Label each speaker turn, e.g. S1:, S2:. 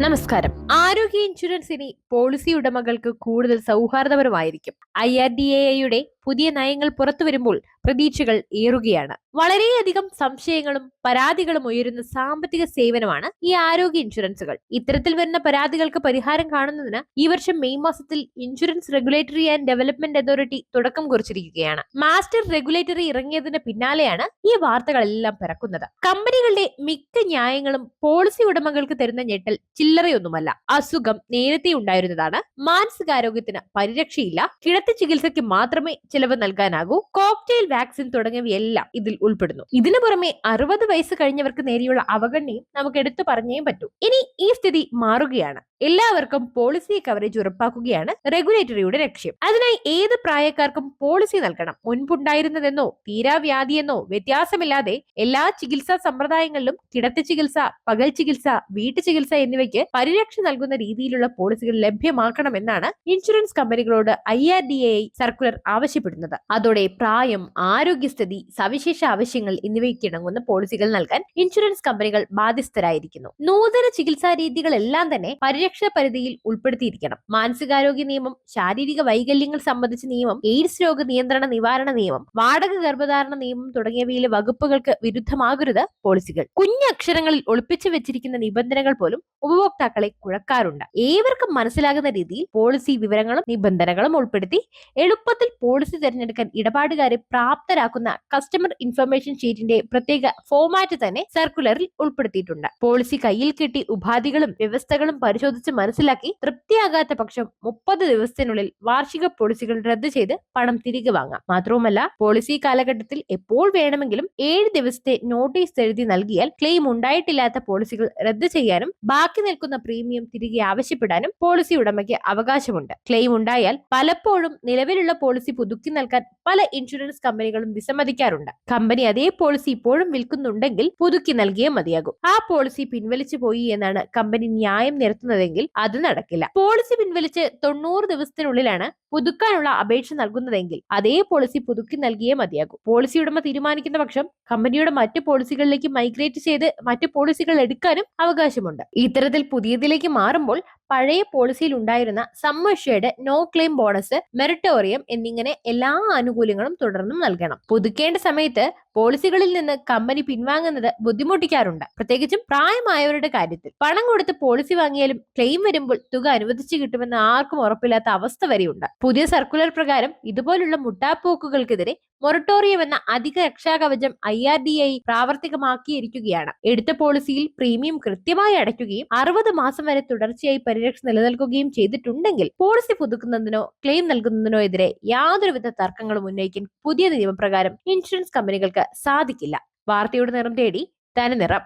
S1: നമസ്കാരം. ആരോഗ്യ ഇൻഷുറൻസ് ഇനി പോളിസി ഉടമകൾക്ക് കൂടുതൽ സൗഹാർദ്ദപരമായിരിക്കും. ഐ ആർ ഡി എയുടെ പുതിയ നയങ്ങൾ പുറത്തു വരുമ്പോൾ പ്രതീക്ഷകൾ ഏറുകയാണ്. വളരെയധികം സംശയങ്ങളും പരാതികളും ഉയരുന്ന സാമ്പത്തിക സേവനമാണ് ഈ ആരോഗ്യ ഇൻഷുറൻസുകൾ. ഇത്തരത്തിൽ വരുന്ന പരാതികൾക്ക് പരിഹാരം കാണുന്നതിന് ഈ വർഷം മെയ് മാസത്തിൽ insurance regulatory and development authority തുടക്കം കുറിച്ചിരിക്കുകയാണ്. മാസ്റ്റർ റെഗുലേറ്ററി ഇറങ്ങിയതിന് പിന്നാലെയാണ് ഈ വാർത്തകളെല്ലാം പിറക്കുന്നത്. കമ്പനികളുടെ മിക്ക ന്യായങ്ങളും പോളിസി ഉടമകൾക്ക് തരുന്ന ഞെട്ടൽ ചില്ലറയൊന്നുമല്ല. അസുഖം നേരത്തെ ഉണ്ടായിരുന്നതാണ്. മാനസികാരോഗ്യത്തിന് പരിരക്ഷയില്ല. കിടത്തി ചികിത്സയ്ക്ക് മാത്രമേ ചിലവ് നൽകാനാകൂ. കോക്ടെയിൽ വാക്സിൻ തുടങ്ങിയവയെല്ലാം ഇതിൽ ഉൾപ്പെടുന്നു. ഇതിനു പുറമെ അറുപത് വയസ്സ് കഴിഞ്ഞവർക്ക് നേരെയുള്ള അവഗണനയും നമുക്ക് എടുത്തു പറഞ്ഞേ പറ്റൂ. ഇനി ഈ സ്ഥിതി മാറുകയാണ്. എല്ലാവർക്കും പോളിസി കവറേജ് ഉറപ്പാക്കുകയാണ് റെഗുലേറ്ററിയുടെ ലക്ഷ്യം. അതിനായി ഏത് പ്രായക്കാർക്കും പോളിസി നൽകണം. മുൻപുണ്ടായിരുന്നതെന്നോ തീരാവ്യാധിയെന്നോ വ്യത്യാസമില്ലാതെ എല്ലാ ചികിത്സാ സമ്പ്രദായങ്ങളിലും കിടത്തി ചികിത്സ പകൽ ചികിത്സ വീട്ടു ചികിത്സ എന്നിവയ്ക്ക് പരിരക്ഷ നൽകുന്ന രീതിയിലുള്ള പോളിസികൾ ലഭ്യമാക്കണമെന്നാണ് insurance കമ്പനികളോട് I R D A circular ആവശ്യപ്പെടുന്നത്. അതോടെ പ്രായം ആരോഗ്യസ്ഥിതി സവിശേഷ ആവശ്യങ്ങൾ എന്നിവയ്ക്ക് ഇണങ്ങുന്ന പോളിസികൾ നൽകാൻ ഇൻഷുറൻസ് കമ്പനികൾ ബാധ്യസ്ഥരായിരിക്കുന്നു. നൂതന ചികിത്സാ രീതികളെല്ലാം തന്നെ പരിരക്ഷ പരിധിയിൽ ഉൾപ്പെടുത്തിയിരിക്കണം. മാനസികാരോഗ്യ നിയമം ശാരീരിക വൈകല്യങ്ങൾ സംബന്ധിച്ച നിയമം എയ്ഡ്സ് രോഗ നിയന്ത്രണ നിവാരണ നിയമം വാടക ഗർഭധാരണ നിയമം തുടങ്ങിയവയിലെ വകുപ്പുകൾക്ക് വിരുദ്ധമാകരുത് പോളിസികൾ കുഞ്ഞക്ഷരങ്ങളിൽ ഒളിപ്പിച്ചു വെച്ചിരിക്കുന്ന നിബന്ധനകൾ പോലും ഉപഭോക്താക്കളെ കുഴക്കാറുണ്ട്. ഏവർക്കും മനസ്സിലാകുന്ന രീതിയിൽ പോളിസി വിവരങ്ങളും നിബന്ധനകളും ഉൾപ്പെടുത്തി എളുപ്പത്തിൽ പോളിസി തിരഞ്ഞെടുക്കാൻ ഇടപാടുകാരെ പ്രാപ്തരാക്കുന്ന കസ്റ്റമർ ഇൻഫർമേഷൻ ഷീറ്റിന്റെ പ്രത്യേക ഫോമാറ്റ് തന്നെ സർക്കുലറിൽ ഉൾപ്പെടുത്തിയിട്ടുണ്ട്. പോളിസി കയ്യിൽ കിട്ടി ഉപാധികളും വ്യവസ്ഥകളും പരിശോധിച്ച് മനസ്സിലാക്കി തൃപ്തിയാകാത്ത പക്ഷം മുപ്പത് ദിവസത്തിനുള്ളിൽ വാർഷിക പോളിസികൾ റദ്ദു ചെയ്ത് പണം തിരികെ വാങ്ങാം. മാത്രവുമല്ല പോളിസി കാലഘട്ടത്തിൽ എപ്പോൾ വേണമെങ്കിലും ഏഴ് ദിവസത്തെ നോട്ടീസ് എഴുതി നൽകിയാൽ ക്ലെയിം ഉണ്ടായിട്ടില്ലാത്ത പോളിസികൾ റദ്ദു ചെയ്യാനും ബാക്കി നിൽക്കുന്ന പ്രീമിയം തിരികെ ആവശ്യപ്പെടാനും പോളിസി ഉടമയ്ക്ക് അവകാശമുണ്ട്. ക്ലെയിം ഉണ്ടായാൽ പലപ്പോഴും നിലവിലുള്ള പോളിസി പുതുക്കി നൽകാൻ പല ഇൻഷുറൻസ് കമ്പനികളും വിസമ്മതിക്കാറുണ്ട്. കമ്പനി അതേ പോളിസി ഇപ്പോഴും വിൽക്കുന്നുണ്ടെങ്കിൽ പുതുക്കി നൽകിയേ മതിയാകും. ആ പോളിസി പിൻവലിച്ചു പോയി എന്നാണ് കമ്പനി ന്യായം നിരത്തുന്നതെങ്കിൽ അത് നടക്കില്ല. പോളിസി പിൻവലിച്ച് തൊണ്ണൂറ് ദിവസത്തിനുള്ളിലാണ് പുതുക്കാനുള്ള അപേക്ഷ നൽകുന്നതെങ്കിൽ അതേ പോളിസി പുതുക്കി നൽകിയേ മതിയാകും. പോളിസി ഉടമ തീരുമാനിക്കുന്ന പക്ഷം കമ്പനിയുടെ മറ്റ് പോളിസികളിലേക്ക് മൈഗ്രേറ്റ് ചെയ്ത് മറ്റ് പോളിസികൾ എടുക്കാനും അവകാശമുണ്ട്. ഇത്തരത്തിൽ പുതിയതിലേക്ക് മാറുമ്പോൾ പഴയ പോളിസിയിൽ ഉണ്ടായിരുന്ന സമ്മർഷയുടെ നോ ക്ലെയിം ബോണസ് മെറിറ്റോറിയം എന്നിങ്ങനെ എല്ലാ ആനുകൂല്യങ്ങളും തുടർന്നും നൽകണം. പുതുക്കേണ്ട സമയത്ത് പോളിസികളിൽ നിന്ന് കമ്പനി പിൻവാങ്ങുന്നത് ബുദ്ധിമുട്ടിക്കാറുണ്ട്. പ്രത്യേകിച്ചും പ്രായമായവരുടെ കാര്യത്തിൽ. പണം കൊടുത്ത് പോളിസി വാങ്ങിയാലും ക്ലെയിം വരുമ്പോൾ തുക അനുവദിച്ചു കിട്ടുമെന്ന് ആർക്കും ഉറപ്പില്ലാത്ത അവസ്ഥ വരെയുണ്ട്. പുതിയ സർക്കുലർ പ്രകാരം ഇതുപോലുള്ള മുട്ടാപ്പോക്കുകൾക്കെതിരെ മൊറട്ടോറിയം എന്ന അധിക രക്ഷാകവചം ഐ ആർ ഡി ഐ പ്രാവർത്തികമാക്കിയിരിക്കുകയാണ്. എടുത്ത പോളിസിയിൽ പ്രീമിയം കൃത്യമായി അടയ്ക്കുകയും അറുപത് മാസം വരെ തുടർച്ചയായി പരിരക്ഷ നിലനിൽക്കുകയും ചെയ്തിട്ടുണ്ടെങ്കിൽ പോളിസി പുതുക്കുന്നതിനോ ക്ലെയിം നൽകുന്നതിനോ എതിരെ യാതൊരുവിധ തർക്കങ്ങളും ഉന്നയിക്കാൻ പുതിയ നിയമപ്രകാരം ഇൻഷുറൻസ് കമ്പനികൾക്ക് സാധിക്കില്ല. വാർത്തയുടെ നിറം തേടി തനി നിറം